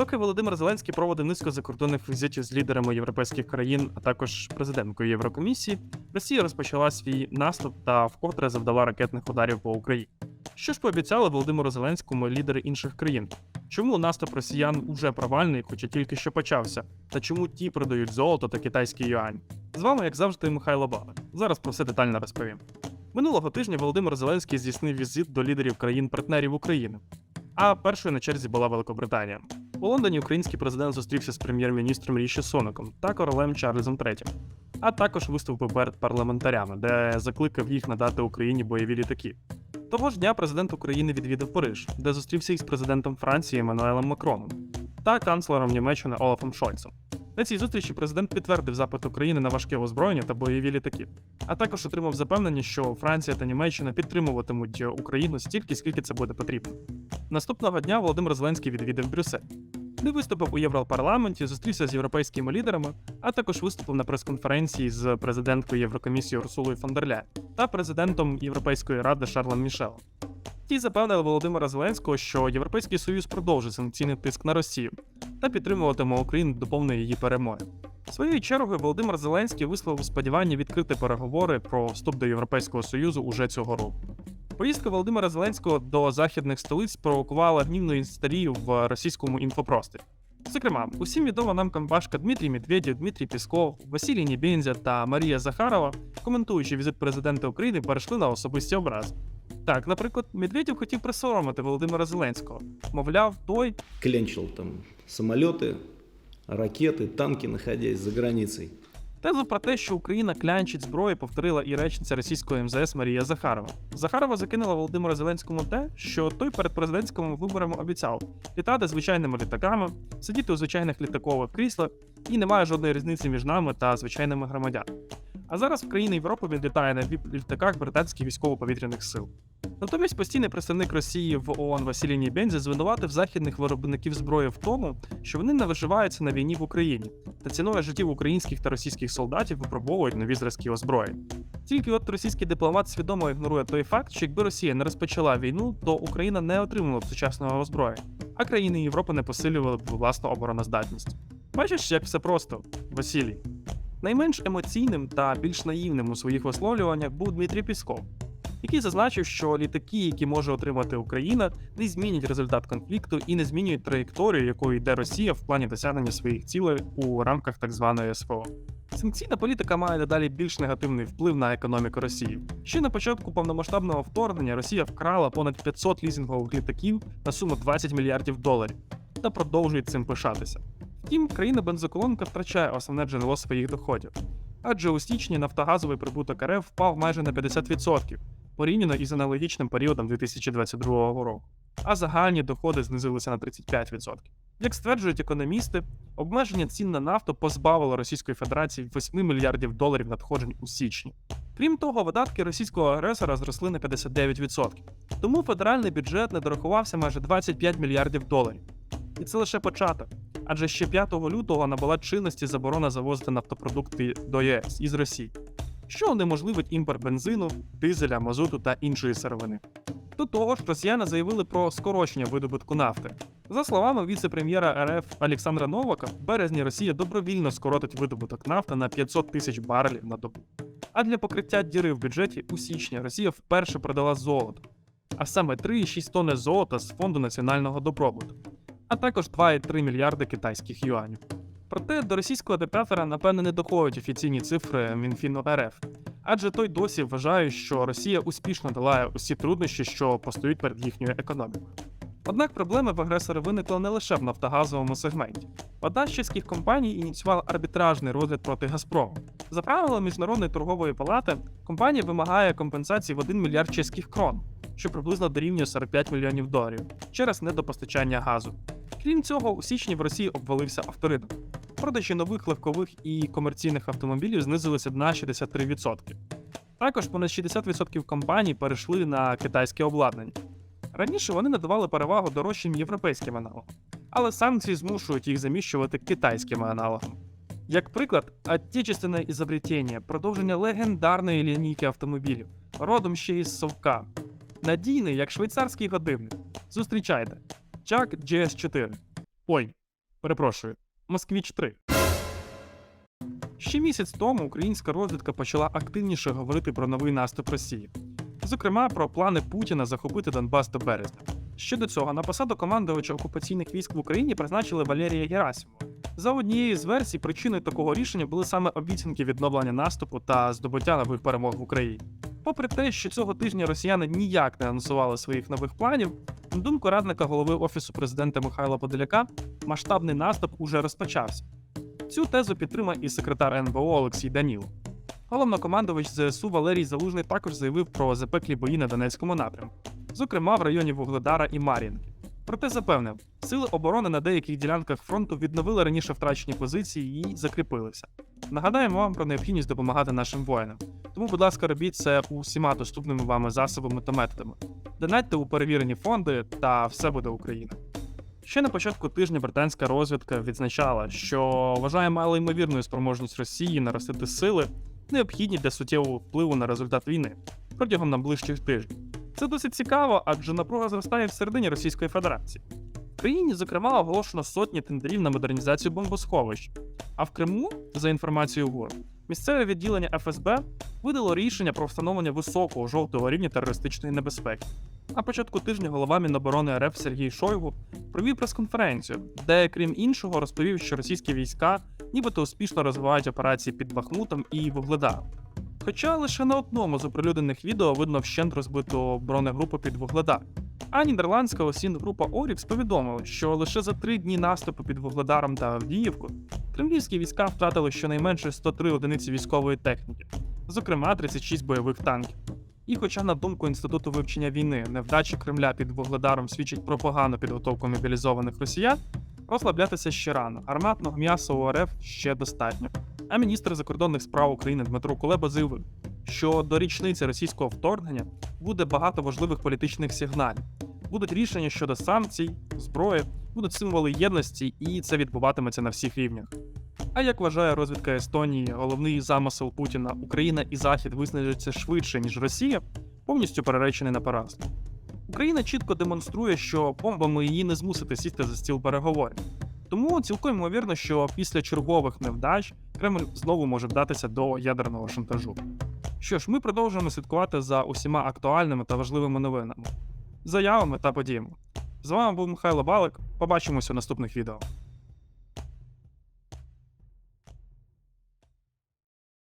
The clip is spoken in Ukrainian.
Доки Володимир Зеленський проводив низку закордонних візитів з лідерами європейських країн, а також президенткою Єврокомісії, Росія розпочала свій наступ та вкотре завдала ракетних ударів по Україні. Що ж пообіцяли Володимиру Зеленському лідери інших країн? Чому наступ росіян уже провальний, хоча тільки що почався? Та чому ті продають золото та китайський юань? З вами, як завжди, Михайло Бага. Зараз про все детально розповім. Минулого тижня Володимир Зеленський здійснив візит до лідерів країн-партнерів України. А першою на черзі була Великобританія. У Лондоні український президент зустрівся з прем'єр-міністром Ріші Соноком та королем Чарльзом III, а також виступив перед парламентарями, де закликав їх надати Україні бойові літаки. Того ж дня президент України відвідав Париж, де зустрівся із президентом Франції Еммануелем Макроном та канцлером Німеччини Олафом Шольцем. На цій зустрічі президент підтвердив запит України на важке озброєння та бойові літаки, а також отримав запевнення, що Франція та Німеччина підтримуватимуть Україну стільки, скільки це буде потрібно. Наступного дня Володимир Зеленський відвідав Брюссель, де виступив у Європарламенті, зустрівся з європейськими лідерами, а також виступив на прес-конференції з президенткою Єврокомісії Урсулою фон дер та президентом Європейської ради Шарлем Мішелом. Ті запевнили Володимира Зеленського, що Європейський Союз продовжить санкційний тиск на Росію та підтримуватиме Україну до повної її перемоги. Своєю чергою Володимир Зеленський висловив сподівання відкрити переговори про вступ до Європейського Союзу уже цього року. Поїздка Володимира Зеленського до західних столиць провокувала гнівну істерію в російському інфопросторі. Зокрема, усім відома нам компашка Дмитрій Медведєв, Дмитрій Пісков, Василій Нібензя та Марія Захарова, коментуючи візит президента України, перейшли на особисті образи. Так, наприклад, Медведєв хотів присоромити Володимира Зеленського. Мовляв, той клянчил там самолеты, ракеты, танки, находясь за границей. Тезу про те, що Україна клянчить зброю, повторила і речниця російської МЗС Марія Захарова. Захарова закинула Володимира Зеленському те, що той перед президентськими виборами обіцяв літати звичайними літаками, сидіти у звичайних літакових кріслах, і немає жодної різниці між нами та звичайними громадянами. А зараз в країни Європи він літає на літаках британських військово-повітряних сил. Натомість постійний представник Росії в ООН Василій Нібензі звинуватив західних виробників зброї в тому, що вони не виживаються на війні в Україні та ціною життів українських та російських солдатів випробовують нові зразки озброєнь. Тільки от російський дипломат свідомо ігнорує той факт, що якби Росія не розпочала війну, то Україна не отримала б сучасного озброєння, а країни Європи не посилювали б власну обороноздатність. Бачиш, як все просто, Василій. Найменш емоційним та більш наївним у своїх висловлюваннях був Дмитрій Пісков, який зазначив, що літаки, які може отримати Україна, не змінять результат конфлікту і не змінюють траєкторію, якою йде Росія в плані досягнення своїх цілей у рамках так званої СВО. Санкційна політика має дедалі більш негативний вплив на економіку Росії. Ще на початку повномасштабного вторгнення Росія вкрала понад 500 лізингових літаків на суму 20 мільярдів доларів та продовжує цим пишатися. Втім, країна бензоколонка втрачає основне джерело своїх доходів. Адже у січні нафтогазовий прибуток РФ впав майже на 50% порівняно із аналогічним періодом 2022 року, а загальні доходи знизилися на 35%. Як стверджують економісти, обмеження цін на нафту позбавило Російської Федерації 8 мільярдів доларів надходжень у січні. Крім того, видатки російського агресора зросли на 59%. Тому федеральний бюджет не дорахувався майже 25 мільярдів доларів. І це лише початок. Адже ще 5 лютого набула чинності заборона завозити нафтопродукти до ЄС із Росії, що унеможливить імпорт бензину, дизеля, мазуту та іншої сировини. До того ж, росіяни заявили про скорочення видобутку нафти. За словами віце-прем'єра РФ Олександра Новака, в березні Росія добровільно скоротить видобуток нафти на 500 тисяч барелів на добу. А для покриття діри в бюджеті у січні Росія вперше продала золото, а саме 3,6 тонни золота з фонду національного добробуту, а також 2,3 мільярди китайських юанів. Проте до російського диктатора, напевне, не доходять офіційні цифри Мінфіну РФ, адже той досі вважає, що Росія успішно долає усі труднощі, що постають перед їхньою економікою. Однак проблеми в агресора виникли не лише в нафтогазовому сегменті. Одна з чеських компаній ініціювала арбітражний розгляд проти Газпрому. За правилами Міжнародної торгової палати, компанія вимагає компенсації в 1 мільярд чеських крон, що приблизно дорівнює 45 мільйонів доларів, через недопостачання газу. Крім цього, у січні в Росії обвалився авторитм. Продажі нових легкових і комерційних автомобілів знизилися на 63%. Також понад 60% компаній перейшли на китайське обладнання. Раніше вони надавали перевагу дорожчим європейським аналогам, але санкції змушують їх заміщувати китайськими аналогами. Як приклад, отечественне ізобретення, продовження легендарної лінійки автомобілів, родом ще із совка. Надійний, як швейцарський годинник. Зустрічайте. Чак GS4. Ой, Перепрошую, Москвіч 3. Ще місяць тому українська розвідка почала активніше говорити про новий наступ Росії, зокрема про плани Путіна захопити Донбас до березня. Ще до цього на посаду командувача окупаційних військ в Україні призначили Валерія Герасимова. За однією з версій, причиною такого рішення були саме обіцянки відновлення наступу та здобуття нових перемог в Україні. Попри те, що цього тижня росіяни ніяк не анонсували своїх нових планів, на думку радника голови офісу президента Михайла Подоляка, масштабний наступ уже розпочався. Цю тезу підтримав і секретар НБО Олексій Данілов. Головнокомандувач ЗСУ Валерій Залужний також заявив про запеклі бої на Донецькому напрямку, зокрема в районі Вугледара і Мар'їнки. Проте запевнив, сили оборони на деяких ділянках фронту відновили раніше втрачені позиції і закріпилися. Нагадаємо вам про необхідність допомагати нашим воїнам. Тому, будь ласка, робіть це усіма доступними вами засобами та методами. Донатьте у перевірені фонди, та все буде Україна. Ще на початку тижня британська розвідка відзначала, що вважає малоймовірною спроможність Росії наростити сили, необхідні для суттєвого впливу на результат війни протягом найближчих тижнів. Це досить цікаво, адже напруга зростає всередині Російської Федерації. В країні, зокрема, оголошено сотні тендерів на модернізацію бомбосховищ. А в Криму, за інформацією ГУР, місцеве відділення ФСБ видало рішення про встановлення високого жовтого рівня терористичної небезпеки. На початку тижня голова Міноборони РФ Сергій Шойгу провів прес-конференцію, де, крім іншого, розповів, що російські війська нібито успішно розвивають операції під Бахмутом і Вугледаром. Хоча лише на одному з оприлюднених відео видно вщент розбиту бронегрупу під Вугледар. А нідерландська осінна група Орікс повідомила, що лише за три дні наступу під Вугледаром та Авдіївку кремлівські війська втратили щонайменше 103 одиниці військової техніки, зокрема 36 бойових танків. І хоча, на думку Інституту вивчення війни, невдачі Кремля під Вугледаром свідчить про погану підготовку мобілізованих росіян, розслаблятися ще рано. Арматного м'яса у РФ ще достатньо. А міністр закордонних справ України Дмитро Кулеба заявив, що до річниці російського вторгнення буде багато важливих політичних сигналів. Будуть рішення щодо санкцій, зброї, будуть символи єдності, і це відбуватиметься на всіх рівнях. А як вважає розвідка Естонії, головний замисел Путіна Україна і Захід виснажаться швидше, ніж Росія, повністю переречений на поразку. Україна чітко демонструє, що бомбами її не змусити сісти за стіл переговорів. Тому цілком ймовірно, що після чергових невдач Кремль знову може вдатися до ядерного шантажу. Що ж, ми продовжуємо слідкувати за усіма актуальними та важливими новинами, заявами та подіями. З вами був Михайло Балик. Побачимося у наступних відео.